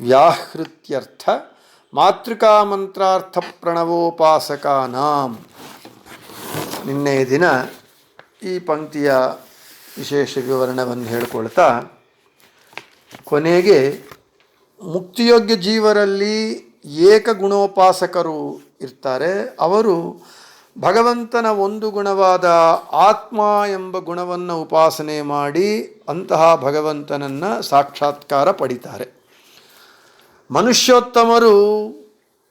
ವ್ಯಾಹೃತ್ಯರ್ಥ ಮಾತೃಕಾಮಂತ್ರಾರ್ಥ ಪ್ರಣವೋಪಾಸಕಾನಾಂ ನಿನ್ನೆಯ ದಿನ ಈ ಪಂಕ್ತಿಯ ವಿಶೇಷ ವಿವರಣವನ್ನು ಹೇಳ್ಕೊಳ್ತಾ ಕೊನೆಗೆ ಮುಕ್ತಿಯೋಗ್ಯ ಜೀವರಲ್ಲಿ ಏಕ ಗುಣೋಪಾಸಕರು ಇರ್ತಾರೆ. ಅವರು ಭಗವಂತನ ಒಂದು ಗುಣವಾದ ಆತ್ಮ ಎಂಬ ಗುಣವನ್ನು ಉಪಾಸನೆ ಮಾಡಿ ಅಂತಹ ಭಗವಂತನನ್ನು ಸಾಕ್ಷಾತ್ಕಾರ ಪಡಿತಾರೆ. ಮನುಷ್ಯೋತ್ತಮರು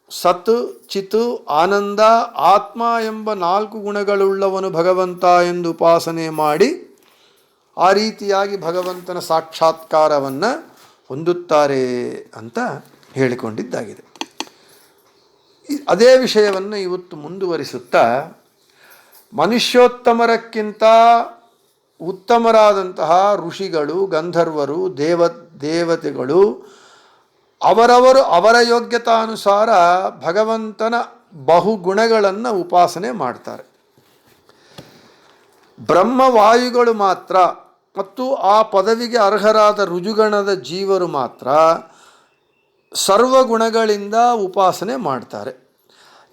ಸತ್ ಚಿತು ಆನಂದ, ಆತ್ಮ ಎಂಬ ನಾಲ್ಕು ಗುಣಗಳುಳ್ಳವನು ಭಗವಂತ ಎಂದು ಉಪಾಸನೆ ಮಾಡಿ ಆ ರೀತಿಯಾಗಿ ಭಗವಂತನ ಸಾಕ್ಷಾತ್ಕಾರವನ್ನು ಹೊಂದುತ್ತಾರೆ ಅಂತ ಹೇಳಿಕೊಂಡಿದ್ದಾಗಿದೆ. ಅದೇ ವಿಷಯವನ್ನು ಇವತ್ತು ಮುಂದುವರಿಸುತ್ತಾ, ಮನುಷ್ಯೋತ್ತಮರಕ್ಕಿಂತ ಉತ್ತಮರಾದಂತಹ ಋಷಿಗಳು, ಗಂಧರ್ವರು, ದೇವ, ದೇವತೆಗಳು ಅವರವರು ಅವರ ಯೋಗ್ಯತಾನುಸಾರ ಭಗವಂತನ ಬಹುಗುಣಗಳನ್ನು ಉಪಾಸನೆ ಮಾಡ್ತಾರೆ. ಬ್ರಹ್ಮವಾಯುಗಳು ಮಾತ್ರ ಮತ್ತು ಆ ಪದವಿಗೆ ಅರ್ಹರಾದ ರುಜುಗಣದ ಜೀವರು ಮಾತ್ರ ಸರ್ವಗುಣಗಳಿಂದ ಉಪಾಸನೆ ಮಾಡ್ತಾರೆ.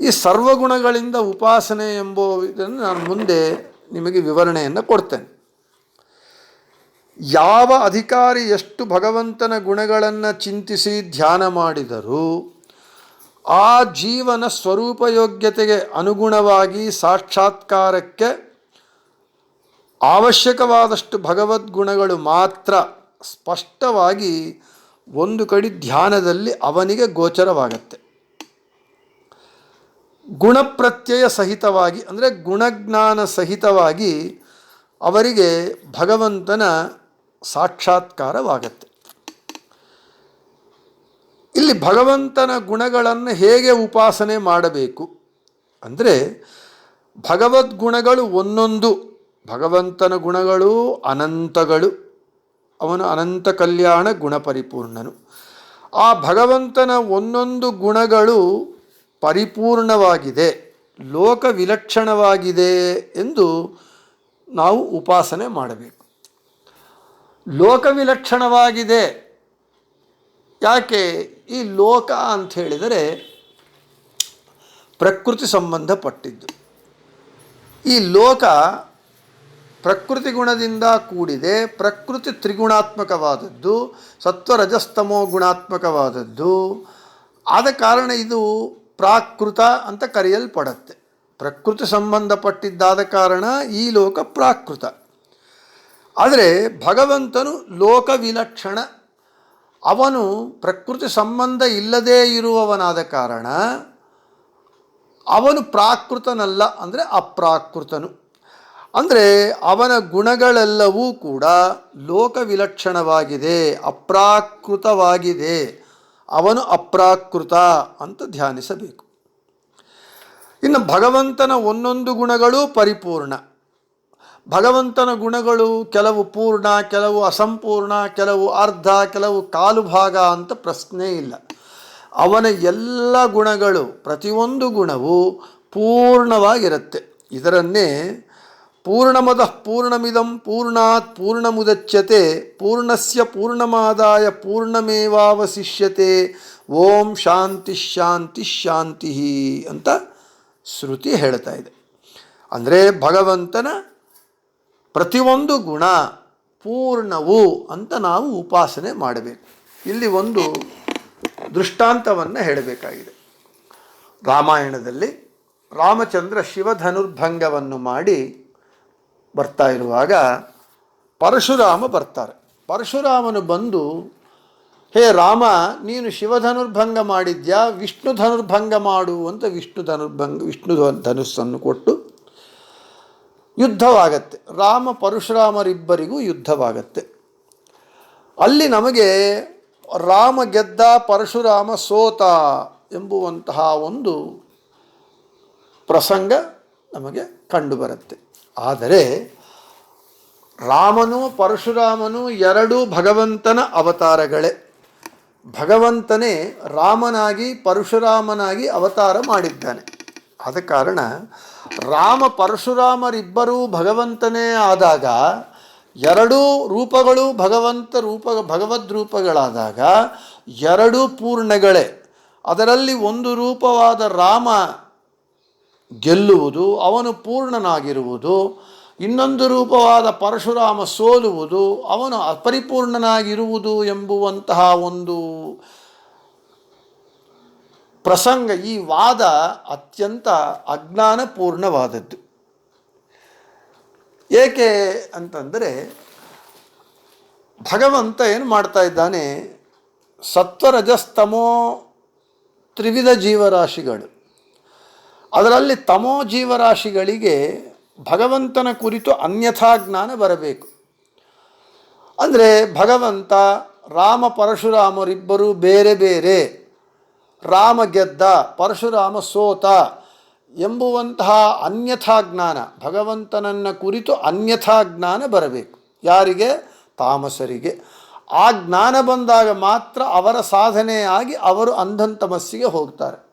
ಈ ಸರ್ವಗುಣಗಳಿಂದ ಉಪಾಸನೆ ಎಂಬುದನ್ನು ನಾನು ಮುಂದೆ ನಿಮಗೆ ವಿವರಣೆಯನ್ನು ಕೊಡ್ತೇನೆ. ಯಾವ ಅಧಿಕಾರಿ ಎಷ್ಟು ಭಗವಂತನ ಗುಣಗಳನ್ನು ಚಿಂತಿಸಿ ಧ್ಯಾನ ಮಾಡಿದರೂ ಆ ಜೀವನ ಸ್ವರೂಪಯೋಗ್ಯತೆಗೆ ಅನುಗುಣವಾಗಿ ಸಾಕ್ಷಾತ್ಕಾರಕ್ಕೆ ಅವಶ್ಯಕವಾದಷ್ಟು ಭಗವದ್ಗುಣಗಳು ಮಾತ್ರ ಸ್ಪಷ್ಟವಾಗಿ ಒಂದು ಕಡೆ ಧ್ಯಾನದಲ್ಲಿ ಅವನಿಗೆ ಗೋಚರವಾಗತ್ತೆ. ಗುಣಪ್ರತ್ಯಯ ಸಹಿತವಾಗಿ, ಅಂದರೆ ಗುಣಜ್ಞಾನ ಸಹಿತವಾಗಿ ಅವರಿಗೆ ಭಗವಂತನ ಸಾಕ್ಷಾತ್ಕಾರವಾಗತ್ತೆ. ಇಲ್ಲಿ ಭಗವಂತನ ಗುಣಗಳನ್ನು ಹೇಗೆ ಉಪಾಸನೆ ಮಾಡಬೇಕು? ಅಂದರೆ ಭಗವದ್ಗುಣಗಳು ಒಂದೊಂದು. ಭಗವಂತನ ಗುಣಗಳು ಅನಂತಗಳು. ಅವನು ಅನಂತ ಕಲ್ಯಾಣ ಗುಣಪರಿಪೂರ್ಣನು. ಆ ಭಗವಂತನ ಒಂದೊಂದು ಗುಣಗಳು ಪರಿಪೂರ್ಣವಾಗಿದೆ ಲೋಕ ವಿಲಕ್ಷಣವಾಗಿದೆ ಎಂದು ನಾವು ಉಪಾಸನೆ ಮಾಡಬೇಕು. ಲೋಕ ವಿಲಕ್ಷಣವಾಗಿದೆ ಯಾಕೆ? ಈ ಲೋಕ ಅಂತ ಹೇಳಿದರೆ ಪ್ರಕೃತಿ ಸಂಬಂಧಪಟ್ಟಿದ್ದು. ಈ ಲೋಕ ಪ್ರಕೃತಿ ಗುಣದಿಂದ ಕೂಡಿದೆ, ಪ್ರಕೃತಿ ತ್ರಿಗುಣಾತ್ಮಕವಾದದ್ದು, ಸತ್ವರಜಸ್ತಮೋ ಗುಣಾತ್ಮಕವಾದದ್ದು. ಆದ ಕಾರಣ ಇದು ಪ್ರಾಕೃತ ಅಂತ ಕರೆಯಲ್ಪಡತ್ತೆ. ಪ್ರಕೃತಿ ಸಂಬಂಧಪಟ್ಟಿದ್ದಾದ ಕಾರಣ ಈ ಲೋಕ ಪ್ರಾಕೃತ. ಆದರೆ ಭಗವಂತನು ಲೋಕ ವಿಲಕ್ಷಣ ಅವನು ಪ್ರಕೃತಿ ಸಂಬಂಧ ಇಲ್ಲದೇ ಇರುವವನಾದ ಕಾರಣ ಅವನು ಪ್ರಾಕೃತನಲ್ಲ ಅಂದರೆ ಅಪ್ರಾಕೃತನು. ಅಂದರೆ ಅವನ ಗುಣಗಳೆಲ್ಲವೂ ಕೂಡ ಲೋಕ ವಿಲಕ್ಷಣವಾಗಿದೆ ಅಪ್ರಾಕೃತವಾಗಿದೆ. ಅವನು ಅಪ್ರಾಕೃತ ಅಂತ ಧ್ಯಾನಿಸಬೇಕು. ಇನ್ನು ಭಗವಂತನ ಒಂದೊಂದು ಗುಣಗಳು ಪರಿಪೂರ್ಣ. ಭಗವಂತನ ಗುಣಗಳು ಕೆಲವು ಪೂರ್ಣ, ಕೆಲವು ಅಸಂಪೂರ್ಣ, ಕೆಲವು ಅರ್ಧ, ಕೆಲವು ಕಾಲು ಭಾಗ ಅಂತ ಪ್ರಶ್ನೆ ಇಲ್ಲ. ಅವನ ಎಲ್ಲ ಗುಣಗಳು, ಪ್ರತಿಯೊಂದು ಗುಣವು ಪೂರ್ಣವಾಗಿರುತ್ತೆ. ಇದರನ್ನೇ ಪೂರ್ಣಮದ ಪೂರ್ಣಮಿದಂ ಪೂರ್ಣಾತ್ ಪೂರ್ಣಮುದಚ್ಯತೆ, ಪೂರ್ಣಸ್ಯ ಪೂರ್ಣಮಾದಾಯ ಪೂರ್ಣಮೇವಾವಶಿಷ್ಯತೆ, ಓಂ ಶಾಂತಿ ಶಾಂತಿ ಶಾಂತಿ ಅಂತ ಶ್ರುತಿ ಹೇಳ್ತಾ ಇದೆ. ಅಂದರೆ ಭಗವಂತನ ಪ್ರತಿಯೊಂದು ಗುಣ ಪೂರ್ಣವು ಅಂತ ನಾವು ಉಪಾಸನೆ ಮಾಡಬೇಕು. ಇಲ್ಲಿ ಒಂದು ದೃಷ್ಟಾಂತವನ್ನು ಹೇಳಬೇಕಾಗಿದೆ. ರಾಮಾಯಣದಲ್ಲಿ ರಾಮಚಂದ್ರ ಶಿವಧನುರ್ಭಂಗವನ್ನು ಮಾಡಿ ಬರ್ತಾ ಇರುವಾಗ ಪರಶುರಾಮ ಬರ್ತಾರೆ. ಪರಶುರಾಮನು ಬಂದು, ಹೇ ರಾಮ, ನೀನು ಶಿವಧನುರ್ಭಂಗ ಮಾಡಿದ್ಯಾ? ವಿಷ್ಣು ಧನುರ್ಭಂಗ ಮಾಡು ಅಂತ ವಿಷ್ಣು ಧನುರ್ಭಂಗ, ವಿಷ್ಣು ಧನುಸ್ಸನ್ನು ಕೊಟ್ಟು ಯುದ್ಧವಾಗತ್ತೆ. ರಾಮ ಪರಶುರಾಮರಿಬ್ಬರಿಗೂ ಯುದ್ಧವಾಗತ್ತೆ. ಅಲ್ಲಿ ನಮಗೆ ರಾಮ ಗೆದ್ದ ಪರಶುರಾಮ ಸೋತ ಎಂಬುವಂತಹ ಒಂದು ಪ್ರಸಂಗ ನಮಗೆ ಕಂಡುಬರುತ್ತೆ. ಆದರೆ ರಾಮನು ಪರಶುರಾಮನು ಎರಡೂ ಭಗವಂತನ ಅವತಾರಗಳೇ. ಭಗವಂತನೇ ರಾಮನಾಗಿ ಪರಶುರಾಮನಾಗಿ ಅವತಾರ ಮಾಡಿದ್ದಾನೆ. ಆದ ಕಾರಣ ರಾಮ ಪರಶುರಾಮರಿಬ್ಬರೂ ಭಗವಂತನೇ ಆದಾಗ, ಎರಡೂ ರೂಪಗಳು ಭಗವಂತ ರೂಪ ಭಗವದ್ ರೂಪಗಳಾದಾಗ ಎರಡೂ ಪೂರ್ಣಗಳೇ. ಅದರಲ್ಲಿ ಒಂದು ರೂಪವಾದ ರಾಮ ಗೆಲ್ಲುವುದು, ಅವನು ಪೂರ್ಣನಾಗಿರುವುದು. ಇನ್ನೊಂದು ರೂಪವಾದ ಪರಶುರಾಮ ಸೋಲುವುದು, ಅವನು ಅಪರಿಪೂರ್ಣನಾಗಿರುವುದು ಎಂಬುವಂತಹ ಒಂದು ಪ್ರಸಂಗ ಈ ವಾದ ಅತ್ಯಂತ ಅಜ್ಞಾನಪೂರ್ಣವಾದದ್ದು. ಏಕೆ ಅಂತಂದರೆ ಭಗವಂತ ಏನು ಮಾಡ್ತಾ ಇದ್ದಾನೆ? ಸತ್ವರಜಸ್ತಮೋ ತ್ರಿವಿಧ ಜೀವರಾಶಿಗಳು. ಅದರಲ್ಲಿ ತಮೋ ಜೀವರಾಶಿಗಳಿಗೆ ಭಗವಂತನ ಕುರಿತು ಅನ್ಯಥಾ ಜ್ಞಾನ ಬರಬೇಕು. ಅಂದರೆ ಭಗವಂತ ರಾಮ ಪರಶುರಾಮರಿಬ್ಬರು ಬೇರೆ ಬೇರೆ ರಾಮ ಗೆದ್ದ ಪರಶುರಾಮ ಸೋತ ಎಂಬುವಂತಹ ಅನ್ಯಥಾ ಜ್ಞಾನ, ಭಗವಂತನನ್ನು ಕುರಿತು ಅನ್ಯಥಾ ಜ್ಞಾನ ಬರಬೇಕು. ಯಾರಿಗೆ? ತಾಮಸರಿಗೆ. ಆ ಜ್ಞಾನ ಬಂದಾಗ ಮಾತ್ರ ಅವರ ಸಾಧನೆಯಾಗಿ ಅವರು ಅಂಧಂತಮಸ್ಸಿಗೆ ಹೋಗ್ತಾರೆ.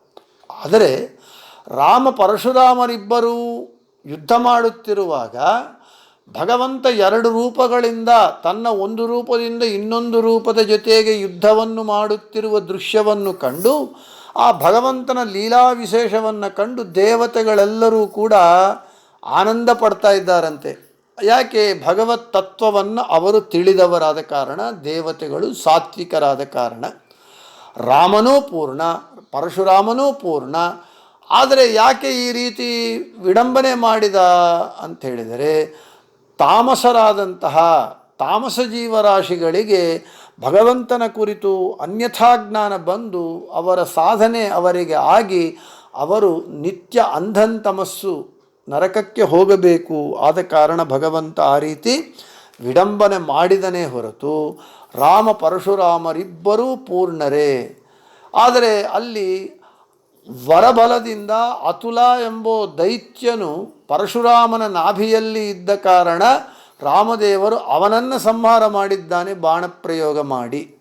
ಆದರೆ ರಾಮ ಪರಶುರಾಮರಿಬ್ಬರೂ ಯುದ್ಧ ಮಾಡುತ್ತಿರುವಾಗ ಭಗವಂತ ಎರಡು ರೂಪಗಳಿಂದ ತನ್ನ ಒಂದು ರೂಪದಿಂದ ಇನ್ನೊಂದು ರೂಪದ ಜೊತೆಗೆ ಯುದ್ಧವನ್ನು ಮಾಡುತ್ತಿರುವ ದೃಶ್ಯವನ್ನು ಕಂಡು, ಆ ಭಗವಂತನ ಲೀಲಾ ವಿಶೇಷವನ್ನು ಕಂಡು ದೇವತೆಗಳೆಲ್ಲರೂ ಕೂಡ ಆನಂದ ಪಡ್ತಾ ಇದ್ದಾರಂತೆ. ಯಾಕೆ? ಭಗವತ್ ತತ್ವವನ್ನು ಅವರು ತಿಳಿದವರಾದ ಕಾರಣ, ದೇವತೆಗಳು ಸಾತ್ವಿಕರಾದ ಕಾರಣ. ರಾಮನೂ ಪೂರ್ಣ, ಪರಶುರಾಮನೂ ಪೂರ್ಣ. ಆದರೆ ಯಾಕೆ ಈ ರೀತಿ ವಿಡಂಬನೆ ಮಾಡಿದ ಅಂತ ಹೇಳಿದರೆ ತಾಮಸರಾದಂತಹ ತಾಮಸ ಜೀವರಾಶಿಗಳಿಗೆ ಭಗವಂತನ ಕುರಿತು ಅನ್ಯಥಾಜ್ಞಾನ ಬಂದು ಅವರ ಸಾಧನೆ ಅವರಿಗೆ ಆಗಿ ಅವರು ನಿತ್ಯ ಅಂಧಂತಮಸ್ಸು ನರಕಕ್ಕೆ ಹೋಗಬೇಕು. ಆದ ಕಾರಣ ಭಗವಂತ ಆ ರೀತಿ ವಿಡಂಬನೆ ಮಾಡಿದನೇ ಹೊರತು ರಾಮ ಪರಶುರಾಮರಿಬ್ಬರೂ ಪೂರ್ಣರೇ. ಆದರೆ ಅಲ್ಲಿ ವರಬಲದಿಂದ ಅತುಲ ಎಂಬೋ ದೈತ್ಯನು ಪರಶುರಾಮನ ನಾಭಿಯಲ್ಲಿ ಇದ್ದ ಕಾರಣ ರಾಮದೇವರು ಅವನನ್ನು ಸಂಹಾರ ಮಾಡಿದ್ದಾನೆ ಬಾಣಪ್ರಯೋಗ ಮಾಡಿ.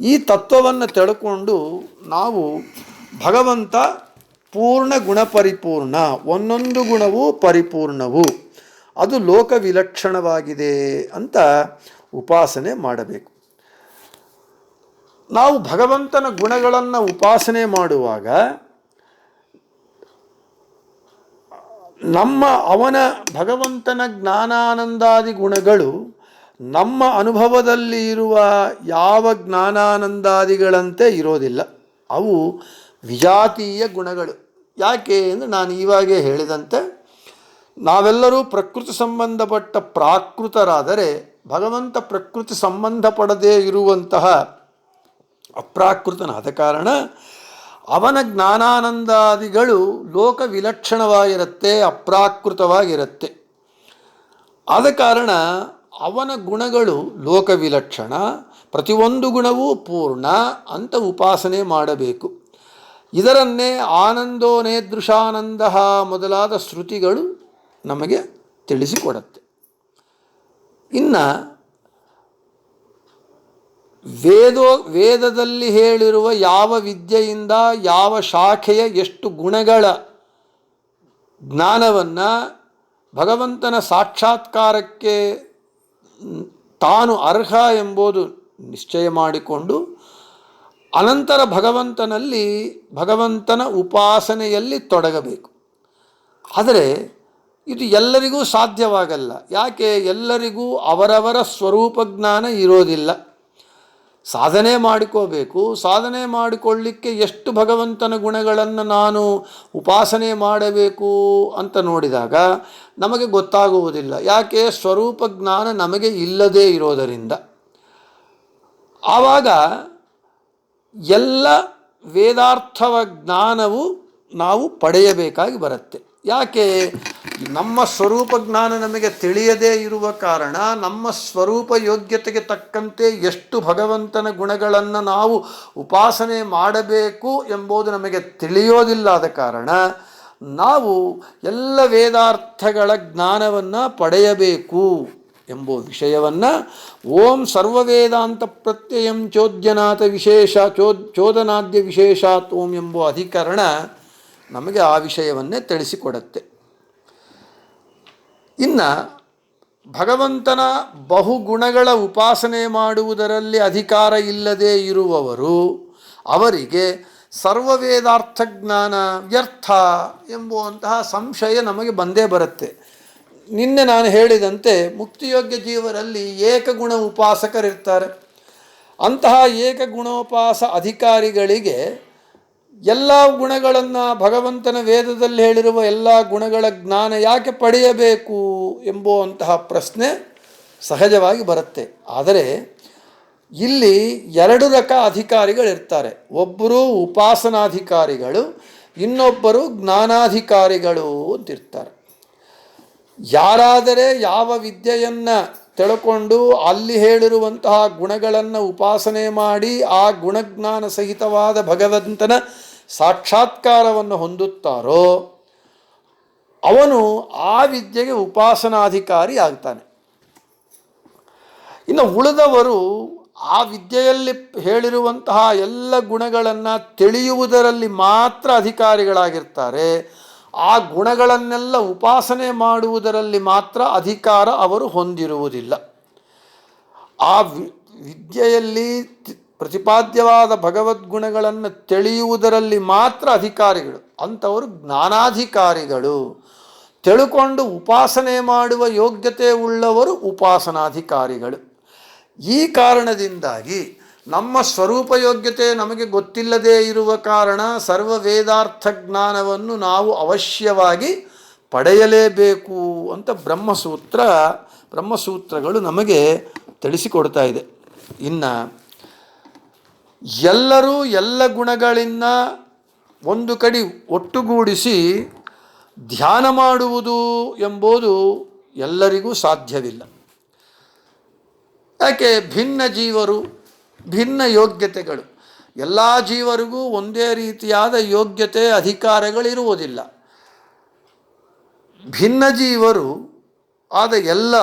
ಈ ತತ್ವವನ್ನು ತಿಳ್ಕೊಂಡು ನಾವು ಭಗವಂತ ಪೂರ್ಣ ಗುಣ ಪರಿಪೂರ್ಣ ಒಂದೊಂದು ಗುಣವೂ ಪರಿಪೂರ್ಣವು, ಅದು ಲೋಕ ವಿಲಕ್ಷಣವಾಗಿದೆ ಅಂತ ಉಪಾಸನೆ ಮಾಡಬೇಕು. ನಾವು ಭಗವಂತನ ಗುಣಗಳನ್ನು ಉಪಾಸನೆ ಮಾಡುವಾಗ ನಮ್ಮ ಅವನ ಭಗವಂತನ ಜ್ಞಾನಾನಂದಾದಿ ಗುಣಗಳು ನಮ್ಮ ಅನುಭವದಲ್ಲಿ ಇರುವ ಯಾವ ಜ್ಞಾನಾನಂದಾದಿಗಳಂತೆ ಇರೋದಿಲ್ಲ. ಅವು ವಿಜಾತೀಯ ಗುಣಗಳು. ಯಾಕೆ ಅಂದರೆ ನಾನು ಇವಾಗೇ ಹೇಳಿದಂತೆ ನಾವೆಲ್ಲರೂ ಪ್ರಕೃತಿ ಸಂಬಂಧಪಟ್ಟ ಪ್ರಾಕೃತರಾದರೆ ಭಗವಂತ ಪ್ರಕೃತಿ ಸಂಬಂಧಪಡದೇ ಇರುವಂತಹ ಅಪ್ರಾಕೃತನಾದ ಕಾರಣ ಅವನ ಜ್ಞಾನಾನಂದಾದಿಗಳು ಲೋಕ ವಿಲಕ್ಷಣವಾಗಿರುತ್ತೆ ಅಪ್ರಾಕೃತವಾಗಿರುತ್ತೆ. ಆದ ಕಾರಣ ಅವನ ಗುಣಗಳು ಲೋಕ ವಿಲಕ್ಷಣ ಪ್ರತಿಯೊಂದು ಗುಣವೂ ಪೂರ್ಣ ಅಂತ ಉಪಾಸನೆ ಮಾಡಬೇಕು. ಇದರನ್ನೇ ಆನಂದೋ ನೇದೃಶಾನಂದ ಮೊದಲಾದ ಶ್ರುತಿಗಳು ನಮಗೆ ತಿಳಿಸಿಕೊಡುತ್ತೆ. ಇನ್ನು ವೇದೋ, ವೇದದಲ್ಲಿ ಹೇಳಿರುವ ಯಾವ ವಿದ್ಯೆಯಿಂದ ಯಾವ ಶಾಖೆಯ ಎಷ್ಟು ಗುಣಗಳ ಜ್ಞಾನವನ್ನು ಭಗವಂತನ ಸಾಕ್ಷಾತ್ಕಾರಕ್ಕೆ ತಾನು ಅರ್ಹ ಎಂಬುದು ನಿಶ್ಚಯ ಮಾಡಿಕೊಂಡು ಅನಂತರ ಭಗವಂತನಲ್ಲಿ ಭಗವಂತನ ಉಪಾಸನೆಯಲ್ಲಿ ತೊಡಗಬೇಕು. ಆದರೆ ಇದು ಎಲ್ಲರಿಗೂ ಸಾಧ್ಯವಾಗಲ್ಲ. ಯಾಕೆ? ಎಲ್ಲರಿಗೂ ಅವರವರ ಸ್ವರೂಪ ಜ್ಞಾನ ಇರೋದಿಲ್ಲ. ಸಾಧನೆ ಮಾಡಿಕೋಬೇಕು. ಸಾಧನೆ ಮಾಡಿಕೊಳ್ಳಿಕ್ಕೆ ಎಷ್ಟು ಭಗವಂತನ ಗುಣಗಳನ್ನು ನಾನು ಉಪಾಸನೆ ಮಾಡಬೇಕು ಅಂತ ನೋಡಿದಾಗ ನಮಗೆ ಗೊತ್ತಾಗುವುದಿಲ್ಲ. ಯಾಕೆ? ಸ್ವರೂಪ ಜ್ಞಾನ ನಮಗೆ ಇಲ್ಲದೇ ಇರೋದರಿಂದ. ಆವಾಗ ಎಲ್ಲ ವೇದಾರ್ಥವ ಜ್ಞಾನವು ನಾವು ಪಡೆಯಬೇಕಾಗಿ ಬರುತ್ತೆ. ಯಾಕೆ? ನಮ್ಮ ಸ್ವರೂಪ ಜ್ಞಾನ ನಮಗೆ ತಿಳಿಯದೇ ಇರುವ ಕಾರಣ ನಮ್ಮ ಸ್ವರೂಪ ಯೋಗ್ಯತೆಗೆ ತಕ್ಕಂತೆ ಎಷ್ಟು ಭಗವಂತನ ಗುಣಗಳನ್ನು ನಾವು ಉಪಾಸನೆ ಮಾಡಬೇಕು ಎಂಬುದು ನಮಗೆ ತಿಳಿಯೋದಿಲ್ಲ ಆದ ಕಾರಣ ನಾವು ಎಲ್ಲ ವೇದಾರ್ಥಗಳ ಜ್ಞಾನವನ್ನು ಪಡೆಯಬೇಕು ಎಂಬ ವಿಷಯವನ್ನು ಓಂ ಸರ್ವವೇದಾಂತ ಪ್ರತ್ಯಯಂ ಚೋದ್ಯನಾಥ ವಿಶೇಷ ಚೋ ಚೋದನಾದ್ಯ ವಿಶೇಷಾತ್ ಓಂ ಎಂಬ ಅಧಿಕರಣ ನಮಗೆ ಆ ವಿಷಯವನ್ನೇ ತಿಳಿಸಿಕೊಡುತ್ತೆ. ಇನ್ನು ಭಗವಂತನ ಬಹುಗುಣಗಳ ಉಪಾಸನೆ ಮಾಡುವುದರಲ್ಲಿ ಅಧಿಕಾರ ಇಲ್ಲದೇ ಇರುವವರು ಅವರಿಗೆ ಸರ್ವವೇದಾರ್ಥ ಜ್ಞಾನ ವ್ಯರ್ಥ ಎಂಬುವಂತಹ ಸಂಶಯ ನಮಗೆ ಬಂದೇ ಬರುತ್ತೆ. ನಿನ್ನೆ ನಾನು ಹೇಳಿದಂತೆ ಮುಕ್ತಿಯೋಗ್ಯ ಜೀವರಲ್ಲಿ ಏಕಗುಣ ಉಪಾಸಕರಿರ್ತಾರೆ. ಅಂತಹ ಏಕಗುಣೋಪಾಸ ಅಧಿಕಾರಿಗಳಿಗೆ ಎಲ್ಲ ಗುಣಗಳನ್ನು ಭಗವಂತನ ವೇದದಲ್ಲಿ ಹೇಳಿರುವ ಎಲ್ಲ ಗುಣಗಳ ಜ್ಞಾನ ಯಾಕೆ ಪಡೆಯಬೇಕು ಎಂಬುವಂತಹ ಪ್ರಶ್ನೆ ಸಹಜವಾಗಿ ಬರುತ್ತೆ. ಆದರೆ ಇಲ್ಲಿ ಎರಡು ರಕ ಅಧಿಕಾರಿಗಳಿರ್ತಾರೆ. ಒಬ್ಬರು ಉಪಾಸನಾಧಿಕಾರಿಗಳು, ಇನ್ನೊಬ್ಬರು ಜ್ಞಾನಾಧಿಕಾರಿಗಳು ಅಂತಿರ್ತಾರೆ. ಯಾರಾದರೆ ಯಾವ ವಿದ್ಯೆಯನ್ನು ತಿಳ್ಕೊಂಡು ಅಲ್ಲಿ ಹೇಳಿರುವಂತಹ ಗುಣಗಳನ್ನು ಉಪಾಸನೆ ಮಾಡಿ ಆ ಗುಣಜ್ಞಾನ ಸಹಿತವಾದ ಭಗವಂತನ ಸಾಕ್ಷಾತ್ಕಾರವನ್ನು ಹೊಂದುತ್ತಾರೋ ಅವನು ಆ ವಿದ್ಯೆಗೆ ಉಪಾಸನಾಧಿಕಾರಿ ಆಗ್ತಾನೆ. ಇನ್ನು ಉಳಿದವರು ಆ ವಿದ್ಯೆಯಲ್ಲಿ ಹೇಳಿರುವಂತಹ ಎಲ್ಲ ಗುಣಗಳನ್ನು ತಿಳಿಯುವುದರಲ್ಲಿ ಮಾತ್ರ ಅಧಿಕಾರಿಗಳಾಗಿರ್ತಾರೆ. ಆ ಗುಣಗಳನ್ನೆಲ್ಲ ಉಪಾಸನೆ ಮಾಡುವುದರಲ್ಲಿ ಮಾತ್ರ ಅಧಿಕಾರ ಅವರು ಹೊಂದಿರುವುದಿಲ್ಲ. ಆ ವಿದ್ಯೆಯಲ್ಲಿ ಪ್ರತಿಪಾದ್ಯವಾದ ಭಗವದ್ಗುಣಗಳನ್ನು ತಿಳಿಯುವುದರಲ್ಲಿ ಮಾತ್ರ ಅಧಿಕಾರಿಗಳು, ಅಂಥವರು ಜ್ಞಾನಾಧಿಕಾರಿಗಳು. ತಿಳ್ಕೊಂಡು ಉಪಾಸನೆ ಮಾಡುವ ಯೋಗ್ಯತೆ ಉಳ್ಳವರು ಉಪಾಸನಾಧಿಕಾರಿಗಳು. ಈ ಕಾರಣದಿಂದಾಗಿ ನಮ್ಮ ಸ್ವರೂಪ ಯೋಗ್ಯತೆ ನಮಗೆ ಗೊತ್ತಿಲ್ಲದೇ ಇರುವ ಕಾರಣ ಸರ್ವ ವೇದಾರ್ಥ ಜ್ಞಾನವನ್ನು ನಾವು ಅವಶ್ಯವಾಗಿ ಪಡೆಯಲೇಬೇಕು ಅಂತ ಬ್ರಹ್ಮಸೂತ್ರ, ಬ್ರಹ್ಮಸೂತ್ರಗಳು ನಮಗೆ ತಿಳಿಸಿಕೊಡ್ತಾ ಇದೆ. ಇನ್ನು ಎಲ್ಲರೂ ಎಲ್ಲ ಗುಣಗಳಿಂದ ಒಂದು ಕಡೆ ಒಟ್ಟುಗೂಡಿಸಿ ಧ್ಯಾನ ಮಾಡುವುದು ಎಂಬುದು ಎಲ್ಲರಿಗೂ ಸಾಧ್ಯವಿಲ್ಲ. ಯಾಕೆ? ಭಿನ್ನ ಜೀವರು, ಭಿನ್ನ ಯೋಗ್ಯತೆಗಳು. ಎಲ್ಲ ಜೀವರಿಗೂ ಒಂದೇ ರೀತಿಯಾದ ಯೋಗ್ಯತೆ, ಅಧಿಕಾರಗಳಿರುವುದಿಲ್ಲ. ಭಿನ್ನ ಜೀವರು ಆದ ಎಲ್ಲ,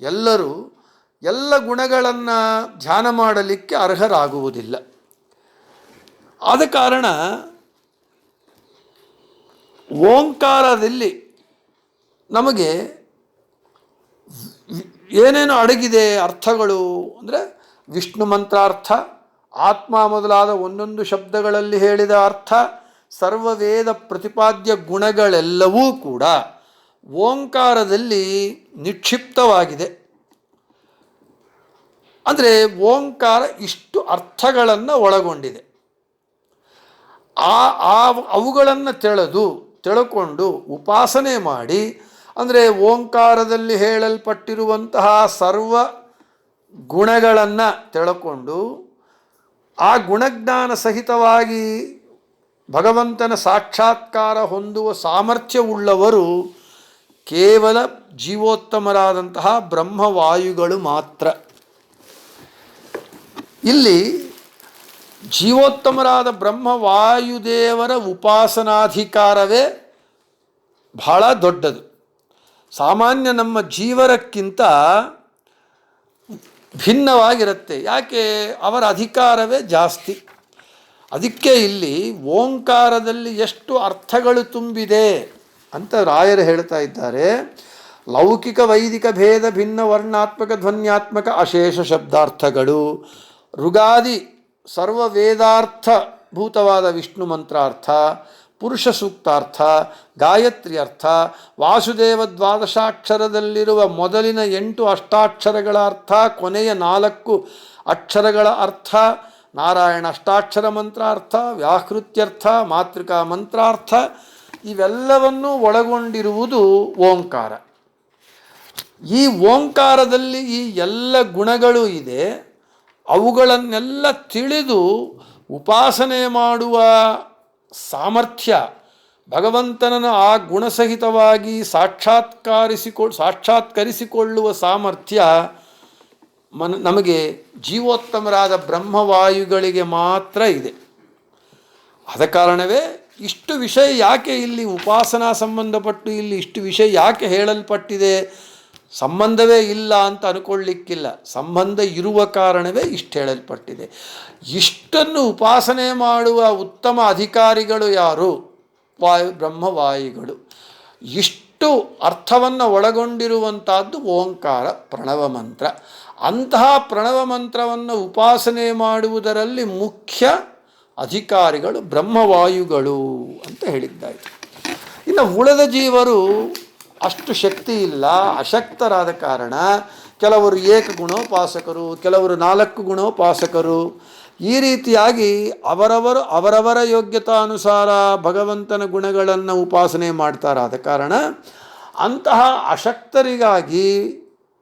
ಎಲ್ಲರೂ ಎಲ್ಲ ಗುಣಗಳನ್ನು ಧ್ಯಾನ ಮಾಡಲಿಕ್ಕೆ ಅರ್ಹರಾಗುವುದಿಲ್ಲ. ಆದ ಕಾರಣ ಓಂಕಾರದಲ್ಲಿ ನಮಗೆ ಏನೇನು ಅಡಗಿದೆ ಅರ್ಥಗಳು ಅಂದರೆ ವಿಷ್ಣು ಮಂತ್ರಾರ್ಥ, ಆತ್ಮ ಮೊದಲಾದ ಒಂದೊಂದು ಶಬ್ದಗಳಲ್ಲಿ ಹೇಳಿದ ಅರ್ಥ, ಸರ್ವವೇದ ಪ್ರತಿಪಾದ್ಯ ಗುಣಗಳೆಲ್ಲವೂ ಕೂಡ ಓಂಕಾರದಲ್ಲಿ ನಿಕ್ಷಿಪ್ತವಾಗಿದೆ. ಅಂದರೆ ಓಂಕಾರ ಇಷ್ಟು ಅರ್ಥಗಳನ್ನು ಒಳಗೊಂಡಿದೆ. ಆ ಆ ಅವುಗಳನ್ನು ತೆಳೆದು, ತಿಳ್ಕೊಂಡು ಉಪಾಸನೆ ಮಾಡಿ, ಅಂದರೆ ಓಂಕಾರದಲ್ಲಿ ಹೇಳಲ್ಪಟ್ಟಿರುವಂತಹ ಸರ್ವ ಗುಣಗಳನ್ನು ತಿಳ್ಕೊಂಡು, ಆ ಗುಣಜ್ಞಾನ ಸಹಿತವಾಗಿ ಭಗವಂತನ ಸಾಕ್ಷಾತ್ಕಾರ ಹೊಂದುವ ಸಾಮರ್ಥ್ಯವುಳ್ಳವರು ಕೇವಲ ಜೀವೋತ್ತಮರಾದಂತಹ ಬ್ರಹ್ಮವಾಯುಗಳು ಮಾತ್ರ. ಇಲ್ಲಿ ಜೀವೋತ್ತಮರಾದ ಬ್ರಹ್ಮ ವಾಯುದೇವರ ಉಪಾಸನಾಧಿಕಾರವೇ ಬಹಳ ದೊಡ್ಡದು. ಸಾಮಾನ್ಯ ನಮ್ಮ ಜೀವರಕ್ಕಿಂತ ಭಿನ್ನವಾಗಿರುತ್ತೆ. ಯಾಕೆ? ಅವರ ಅಧಿಕಾರವೇ ಜಾಸ್ತಿ. ಅದಕ್ಕೆ ಇಲ್ಲಿ ಓಂಕಾರದಲ್ಲಿ ಎಷ್ಟು ಅರ್ಥಗಳು ತುಂಬಿದೆ ಅಂತ ರಾಯರು ಹೇಳ್ತಾ ಇದ್ದಾರೆ. ಲೌಕಿಕ ವೈದಿಕ ಭೇದ ಭಿನ್ನ ವರ್ಣಾತ್ಮಕ ಧ್ವನ್ಯಾತ್ಮಕ ಅಶೇಷ ಶಬ್ದಾರ್ಥಗಳು. ಋಗಾದಿ ಸರ್ವ ವೇದಾರ್ಥ ಭೂತವಾದ ವಿಷ್ಣು ಮಂತ್ರಾರ್ಥ, ಪುರುಷ ಸೂಕ್ತಾರ್ಥ, ಗಾಯತ್ರಿ ಅರ್ಥ, ವಾಸುದೇವ ದ್ವಾದಶಾಕ್ಷರದಲ್ಲಿರುವ ಮೊದಲಿನ ಎಂಟು ಅಷ್ಟಾಕ್ಷರಗಳ ಅರ್ಥ, ಕೊನೆಯ ನಾಲ್ಕು ಅಕ್ಷರಗಳ ಅರ್ಥ, ನಾರಾಯಣ ಅಷ್ಟಾಕ್ಷರ ಮಂತ್ರಾರ್ಥ, ವ್ಯಾಕೃತ್ಯರ್ಥ, ಮಾತೃಕಾ ಮಂತ್ರಾರ್ಥ, ಇವೆಲ್ಲವನ್ನೂ ಒಳಗೊಂಡಿರುವುದು ಓಂಕಾರ. ಈ ಓಂಕಾರದಲ್ಲಿ ಈ ಎಲ್ಲ ಗುಣಗಳು ಇದೆ. ಅವುಗಳನ್ನೆಲ್ಲ ತಿಳಿದು ಉಪಾಸನೆ ಮಾಡುವ ಸಾಮರ್ಥ್ಯ ಭಗವಂತನನ್ನು ಆ ಗುಣಸಹಿತವಾಗಿ ಸಾಕ್ಷಾತ್ಕಾರಿಸಿಕೊ, ಸಾಕ್ಷಾತ್ಕರಿಸಿಕೊಳ್ಳುವ ಸಾಮರ್ಥ್ಯ ಮನ, ನಮಗೆ ಜೀವೋತ್ತಮರಾದ ಬ್ರಹ್ಮವಾಯುಗಳಿಗೆ ಮಾತ್ರ ಇದೆ. ಆದ ಕಾರಣವೇ ಇಷ್ಟು ವಿಷಯ ಯಾಕೆ ಇಲ್ಲಿ ಉಪಾಸನಾ ಸಂಬಂಧಪಟ್ಟು ಇಲ್ಲಿ ಇಷ್ಟು ವಿಷಯ ಯಾಕೆ ಹೇಳಲ್ಪಟ್ಟಿದೆ? ಸಂಬಂಧವೇ ಇಲ್ಲ ಅಂತ ಅನ್ಕೊಳ್ಳಿಕ್ಕಿಲ್ಲ. ಸಂಬಂಧ ಇರುವ ಕಾರಣವೇ ಇಷ್ಟು ಹೇಳಲ್ಪಟ್ಟಿದೆ. ಇಷ್ಟನ್ನು ಉಪಾಸನೆ ಮಾಡುವ ಉತ್ತಮ ಅಧಿಕಾರಿಗಳು ಯಾರು? ವಾಯು, ಬ್ರಹ್ಮವಾಯುಗಳು. ಇಷ್ಟು ಅರ್ಥವನ್ನು ಒಳಗೊಂಡಿರುವಂತಹದ್ದು ಓಂಕಾರ, ಪ್ರಣವ ಮಂತ್ರ. ಅಂತಹ ಪ್ರಣವ ಮಂತ್ರವನ್ನು ಉಪಾಸನೆ ಮಾಡುವುದರಲ್ಲಿ ಮುಖ್ಯ ಅಧಿಕಾರಿಗಳು ಬ್ರಹ್ಮವಾಯುಗಳು ಅಂತ ಹೇಳಿದ್ದಾಯಿತು. ಇನ್ನು ಉಳದ ಜೀವರು ಅಷ್ಟು ಶಕ್ತಿ ಇಲ್ಲ, ಅಶಕ್ತರಾದ ಕಾರಣ ಕೆಲವರು ಏಕ ಗುಣೋಪಾಸಕರು ಕೆಲವರು ನಾಲ್ಕು ಗುಣೋಪಾಸಕರು. ಈ ರೀತಿಯಾಗಿ ಅವರವರು, ಅವರವರ ಯೋಗ್ಯತಾನುಸಾರ ಭಗವಂತನ ಗುಣಗಳನ್ನು ಉಪಾಸನೆ ಮಾಡ್ತಾರಾದ ಕಾರಣ ಅಂತಹ ಅಶಕ್ತರಿಗಾಗಿ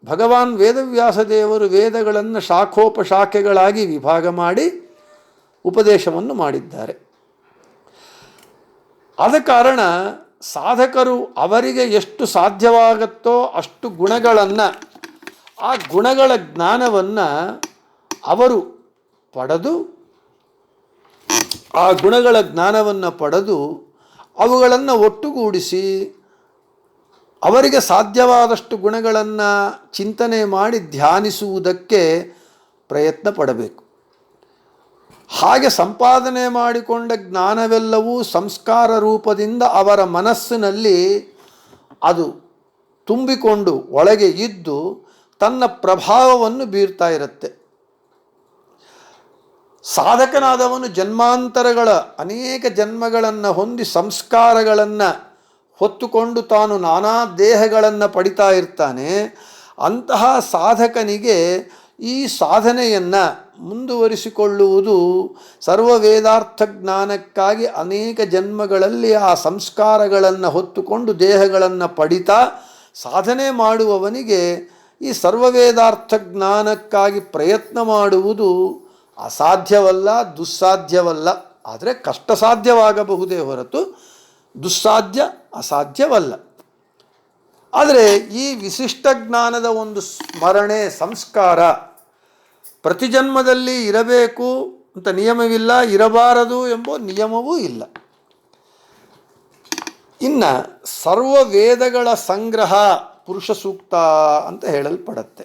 ಭಗವಾನ್ ವೇದವ್ಯಾಸ ದೇವರು ವೇದಗಳನ್ನು ಶಾಖೋಪಶಾಖೆಗಳಾಗಿ ವಿಭಾಗ ಮಾಡಿ ಉಪದೇಶವನ್ನು ಮಾಡಿದ್ದಾರೆ. ಆದ ಕಾರಣ ಸಾಧಕರು ಅವರಿಗೆ ಎಷ್ಟು ಸಾಧ್ಯವಾಗುತ್ತೋ ಅಷ್ಟು ಗುಣಗಳನ್ನು, ಆ ಗುಣಗಳ ಜ್ಞಾನವನ್ನು ಅವರು ಪಡೆದು, ಆ ಗುಣಗಳ ಜ್ಞಾನವನ್ನು ಪಡೆದು ಅವುಗಳನ್ನು ಒಟ್ಟುಗೂಡಿಸಿ ಅವರಿಗೆ ಸಾಧ್ಯವಾದಷ್ಟು ಗುಣಗಳನ್ನು ಚಿಂತನೆ ಮಾಡಿ ಧ್ಯಾನಿಸುವುದಕ್ಕೆ ಪ್ರಯತ್ನ ಪಡಬೇಕು. ಹಾಗೆ ಸಂಪಾದನೆ ಮಾಡಿಕೊಂಡ ಜ್ಞಾನವೆಲ್ಲವೂ ಸಂಸ್ಕಾರ ರೂಪದಿಂದ ಅವರ ಮನಸ್ಸಿನಲ್ಲಿ ಅದು ತುಂಬಿಕೊಂಡು ಒಳಗೆ ಇದ್ದು ತನ್ನ ಪ್ರಭಾವವನ್ನು ಬೀರ್ತಾ ಇರುತ್ತೆ. ಸಾಧಕನಾದವನು ಜನ್ಮಾಂತರಗಳ ಅನೇಕ ಜನ್ಮಗಳನ್ನು ಹೊಂದಿ ಸಂಸ್ಕಾರಗಳನ್ನು ಹೊತ್ತುಕೊಂಡು ತಾನು ನಾನಾ ದೇಹಗಳನ್ನು ಪಡಿತಾ ಇರ್ತಾನೆ. ಅಂತಹ ಸಾಧಕನಿಗೆ ಈ ಸಾಧನೆಯನ್ನು ಮುಂದುವರಿಸಿಕೊಳ್ಳುವುದು ಸರ್ವ ವೇದಾರ್ಥ ಜ್ಞಾನಕ್ಕಾಗಿ ಅನೇಕ ಜನ್ಮಗಳಲ್ಲಿ ಆ ಸಂಸ್ಕಾರಗಳನ್ನು ಹೊತ್ತುಕೊಂಡು ದೇಹಗಳನ್ನು ಪಡಿತಾ ಸಾಧನೆ ಮಾಡುವವನಿಗೆ ಈ ಸರ್ವ ವೇದಾರ್ಥ ಜ್ಞಾನಕ್ಕಾಗಿ ಪ್ರಯತ್ನ ಮಾಡುವುದು ಅಸಾಧ್ಯವಲ್ಲ, ದುಸ್ಸಾಧ್ಯವಲ್ಲ. ಆದರೆ ಕಷ್ಟ ಸಾಧ್ಯವಾಗಬಹುದೇ ಹೊರತು ದುಸ್ಸಾಧ್ಯ, ಅಸಾಧ್ಯವಲ್ಲ. ಆದರೆ ಈ ವಿಶಿಷ್ಟ ಜ್ಞಾನದ ಒಂದು ಸ್ಮರಣೆ, ಸಂಸ್ಕಾರ ಪ್ರತಿ ಜನ್ಮದಲ್ಲಿ ಇರಬೇಕು ಅಂತ ನಿಯಮವಿಲ್ಲ, ಇರಬಾರದು ಎಂಬ ನಿಯಮವೂ ಇಲ್ಲ. ಇನ್ನು ಸರ್ವ ವೇದಗಳ ಸಂಗ್ರಹ ಪುರುಷ ಸೂಕ್ತ ಅಂತ ಹೇಳಲ್ಪಡತ್ತೆ.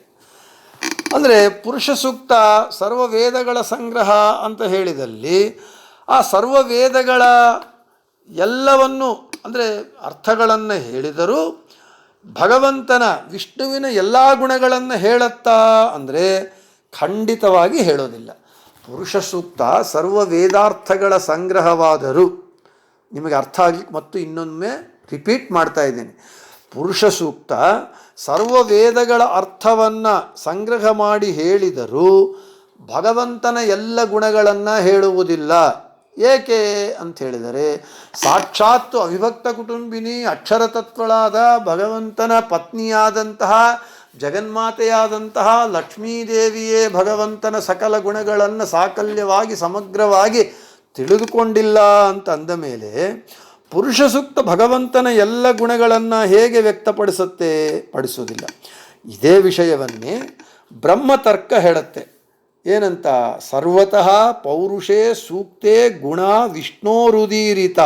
ಅಂದರೆ ಪುರುಷ ಸೂಕ್ತ ಸರ್ವ ವೇದಗಳ ಸಂಗ್ರಹ ಅಂತ ಹೇಳಿದಲ್ಲಿ ಆ ಸರ್ವ ವೇದಗಳ ಎಲ್ಲವನ್ನು ಅಂದರೆ ಅರ್ಥಗಳನ್ನು ಹೇಳಿದರೂ ಭಗವಂತನ ವಿಷ್ಣುವಿನ ಎಲ್ಲ ಗುಣಗಳನ್ನು ಹೇಳುತ್ತಾ ಅಂದರೆ ಖಂಡಿತವಾಗಿ ಹೇಳೋದಿಲ್ಲ. ಪುರುಷ ಸೂಕ್ತ ಸರ್ವ ವೇದಾರ್ಥಗಳ ಸಂಗ್ರಹವಾದರೂ ನಿಮಗೆ ಅರ್ಥ ಆಗಲಿಕ್ಕೆ ಮತ್ತು ಇನ್ನೊಮ್ಮೆ ರಿಪೀಟ್ ಮಾಡ್ತಾ ಇದ್ದೀನಿ. ಪುರುಷ ಸೂಕ್ತ ಸರ್ವ ವೇದಗಳ ಅರ್ಥವನ್ನು ಸಂಗ್ರಹ ಮಾಡಿ ಹೇಳಿದರೂ ಭಗವಂತನ ಎಲ್ಲ ಗುಣಗಳನ್ನು ಹೇಳುವುದಿಲ್ಲ. ಏಕೆ ಅಂತ ಹೇಳಿದರೆ, ಸಾಕ್ಷಾತ್ತು ಅವಿಭಕ್ತ ಕುಟುಂಬಿನಿ, ಅಕ್ಷರತತ್ವಳಾದ ಭಗವಂತನ ಪತ್ನಿಯಾದಂತಹ ಜಗನ್ಮಾತೆಯಾದಂತಹ ಲಕ್ಷ್ಮೀದೇವಿಯೇ ಭಗವಂತನ ಸಕಲ ಗುಣಗಳನ್ನು ಸಾಕಲ್ಯವಾಗಿ ಸಮಗ್ರವಾಗಿ ತಿಳಿದುಕೊಂಡಿಲ್ಲ ಅಂತ ಅಂದ ಮೇಲೆ ಪುರುಷ ಸೂಕ್ತ ಭಗವಂತನ ಎಲ್ಲ ಗುಣಗಳನ್ನು ಹೇಗೆ ವ್ಯಕ್ತಪಡಿಸುತ್ತೆ ಪಡಿಸೋದಿಲ್ಲ ಇದೇ ವಿಷಯವನ್ನೇ ಬ್ರಹ್ಮತರ್ಕ ಹೇಳುತ್ತೆ. ಏನಂತ? ಸರ್ವತಃ ಪೌರುಷೇ ಸೂಕ್ತೆ ಗುಣ ವಿಷ್ಣೋರುದೀರಿತ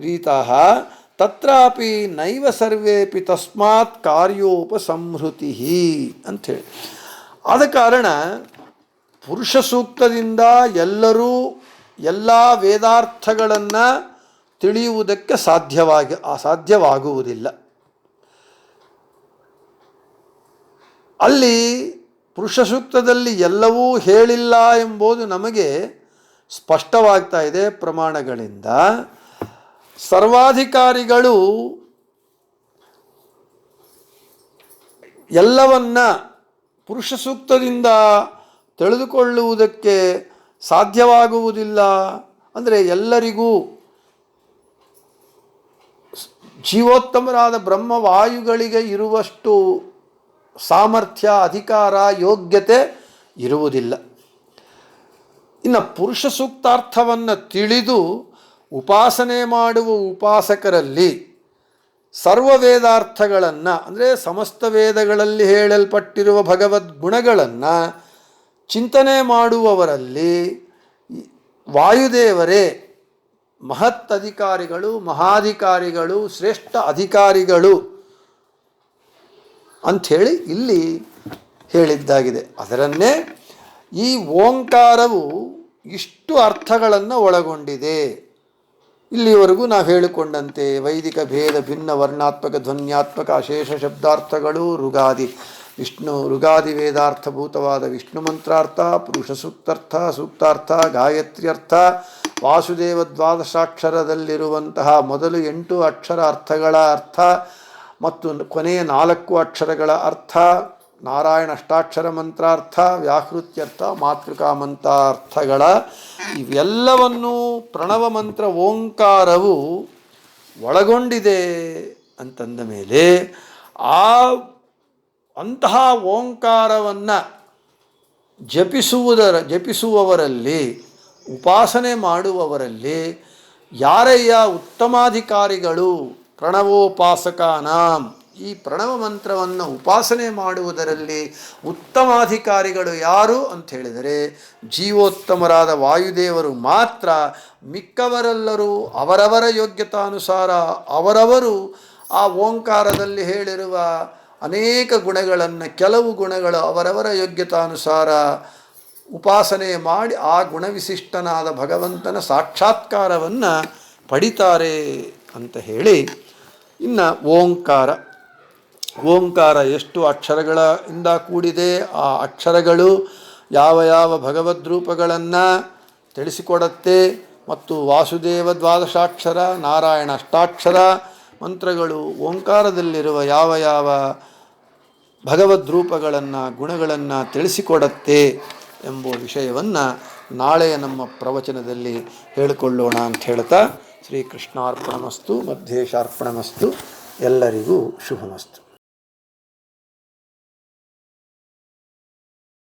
ರೀತಃ ತತ್ರಾಪಿ ನೈವ ಸರ್ವೇಪಿ ತಸ್ಮಾತ್ ಕಾರ್ಯೋಪಸಂಹೃತಿ ಅಂಥೇಳಿ ಆದ ಕಾರಣ ಪುರುಷ ಸೂಕ್ತದಿಂದ ಎಲ್ಲರೂ ಎಲ್ಲ ವೇದಾರ್ಥಗಳನ್ನು ತಿಳಿಯುವುದಕ್ಕೆ ಸಾಧ್ಯವಾಗಿ, ಅಸಾಧ್ಯವಾಗುವುದಿಲ್ಲ. ಅಲ್ಲಿ ಪುರುಷ ಸೂಕ್ತದಲ್ಲಿ ಎಲ್ಲವೂ ಹೇಳಿಲ್ಲ ಎಂಬುದು ನಮಗೆ ಸ್ಪಷ್ಟವಾಗ್ತಾ ಇದೆ ಪ್ರಮಾಣಗಳಿಂದ. ಸರ್ವಾಧಿಕಾರಿಗಳು ಎಲ್ಲವನ್ನ ಪುರುಷ ಸೂಕ್ತದಿಂದ ತಿಳಿದುಕೊಳ್ಳುವುದಕ್ಕೆ ಸಾಧ್ಯವಾಗುವುದಿಲ್ಲ. ಅಂದರೆ ಎಲ್ಲರಿಗೂ ಜೀವೋತ್ತಮರಾದ ಬ್ರಹ್ಮವಾಯುಗಳಿಗೆ ಇರುವಷ್ಟು ಸಾಮರ್ಥ್ಯ, ಅಧಿಕಾರ, ಯೋಗ್ಯತೆ ಇರುವುದಿಲ್ಲ. ಇನ್ನು ಪುರುಷ ಸೂಕ್ತಾರ್ಥವನ್ನು ತಿಳಿದು ಉಪಾಸನೆ ಮಾಡುವ ಉಪಾಸಕರಲ್ಲಿ ಸರ್ವ ವೇದಾರ್ಥಗಳನ್ನು ಅಂದರೆ ಸಮಸ್ತ ವೇದಗಳಲ್ಲಿ ಹೇಳಲ್ಪಟ್ಟಿರುವ ಭಗವದ್ ಗುಣಗಳನ್ನು ಚಿಂತನೆ ಮಾಡುವವರಲ್ಲಿ ವಾಯುದೇವರೇ, ಮಹತ್ ಅಧಿಕಾರಿಗಳು, ಮಹಾಧಿಕಾರಿಗಳು, ಶ್ರೇಷ್ಠ ಅಧಿಕಾರಿಗಳು ಅಂಥೇಳಿ ಇಲ್ಲಿ ಹೇಳಿದ್ದಾಗಿದೆ. ಅದರನ್ನೇ ಈ ಓಂಕಾರವು ಇಷ್ಟು ಅರ್ಥಗಳನ್ನು ಒಳಗೊಂಡಿದೆ. ಇಲ್ಲಿವರೆಗೂ ನಾವು ಹೇಳಿಕೊಂಡಂತೆ ವೈದಿಕ ಭೇದ ಭಿನ್ನ ವರ್ಣಾತ್ಮಕ ಧ್ವನ್ಯಾತ್ಮಕ ಅಶೇಷ ಶಬ್ದಾರ್ಥಗಳು ಋಗಾದಿ. ವಿಷ್ಣು ಋಗಾದಿ ವೇದಾರ್ಥಭೂತವಾದ ವಿಷ್ಣು ಮಂತ್ರಾರ್ಥ, ಪುರುಷ ಸೂಕ್ತಾರ್ಥ ಸೂಕ್ತಾರ್ಥ, ಗಾಯತ್ರಿ ಅರ್ಥ, ವಾಸುದೇವ ದ್ವಾದಶಾಕ್ಷರದಲ್ಲಿರುವಂತಹ ಮೊದಲು ಎಂಟು ಅಕ್ಷರ ಅರ್ಥಗಳ ಅರ್ಥ ಮತ್ತು ಕೊನೆಯ ನಾಲ್ಕು ಅಕ್ಷರಗಳ ಅರ್ಥ ನಾರಾಯಣ ಅಷ್ಟಾಕ್ಷರ ಮಂತ್ರಾರ್ಥ ವ್ಯಾಹೃತ್ಯರ್ಥ ಮಾತೃಕಾ ಮಂತ್ರಾರ್ಥಗಳ ಇವೆಲ್ಲವನ್ನೂ ಪ್ರಣವ ಮಂತ್ರ ಓಂಕಾರವು ಒಳಗೊಂಡಿದೆ ಅಂತಂದ ಮೇಲೆ ಆ ಅಂತಹ ಓಂಕಾರವನ್ನು ಜಪಿಸುವುದರ, ಜಪಿಸುವವರಲ್ಲಿ, ಉಪಾಸನೆ ಮಾಡುವವರಲ್ಲಿ ಯಾರಯ್ಯ ಉತ್ತಮಾಧಿಕಾರಿಗಳು? ಪ್ರಣವೋಪಾಸಕಾನಾಂ. ಈ ಪ್ರಣವ ಮಂತ್ರವನ್ನು ಉಪಾಸನೆ ಮಾಡುವುದರಲ್ಲಿ ಉತ್ತಮಾಧಿಕಾರಿಗಳು ಯಾರು ಅಂತ ಹೇಳಿದರೆ ಜೀವೋತ್ತಮರಾದ ವಾಯುದೇವರು ಮಾತ್ರ ಮಿಕ್ಕವರೆಲ್ಲರೂ ಅವರವರ ಯೋಗ್ಯತಾನುಸಾರ ಅವರವರು ಆ ಓಂಕಾರದಲ್ಲಿ ಹೇಳಿರುವ ಅನೇಕ ಗುಣಗಳನ್ನು ಕೆಲವು ಗುಣಗಳು ಅವರವರ ಯೋಗ್ಯತಾನುಸಾರ ಉಪಾಸನೆ ಮಾಡಿ ಆ ಗುಣವಿಶಿಷ್ಟನಾದ ಭಗವಂತನ ಸಾಕ್ಷಾತ್ಕಾರವನ್ನು ಪಡಿತಾರೆ ಅಂತ ಹೇಳಿ ಇನ್ನು ಓಂಕಾರ. ಓಂಕಾರ ಎಷ್ಟು ಅಕ್ಷರಗಳಿಂದ ಕೂಡಿದೆ, ಆ ಅಕ್ಷರಗಳು ಯಾವ ಯಾವ ಭಗವದ್ರೂಪಗಳನ್ನು ತಿಳಿಸಿಕೊಡತ್ತೆ ಮತ್ತು ವಾಸುದೇವ ದ್ವಾದಶಾಕ್ಷರ, ನಾರಾಯಣ ಅಷ್ಟಾಕ್ಷರ ಮಂತ್ರಗಳು ಓಂಕಾರದಲ್ಲಿರುವ ಯಾವ ಯಾವ ಭಗವದ್ರೂಪಗಳನ್ನು ಗುಣಗಳನ್ನು ತಿಳಿಸಿಕೊಡತ್ತೆ ಎಂಬ ವಿಷಯವನ್ನು ನಾಳೆಯ ನಮ್ಮ ಪ್ರವಚನದಲ್ಲಿ ಹೇಳಿಕೊಳ್ಳೋಣ ಅಂತ ಹೇಳ್ತಾ ಶ್ರೀಕೃಷ್ಣಾರ್ಪಣಮಸ್ತು, ಮಧ್ಯೇಶಾರ್ಪಣಮಸ್ತು, ಎಲ್ಲರಿಗೂ ಶುಭಮಸ್ತು.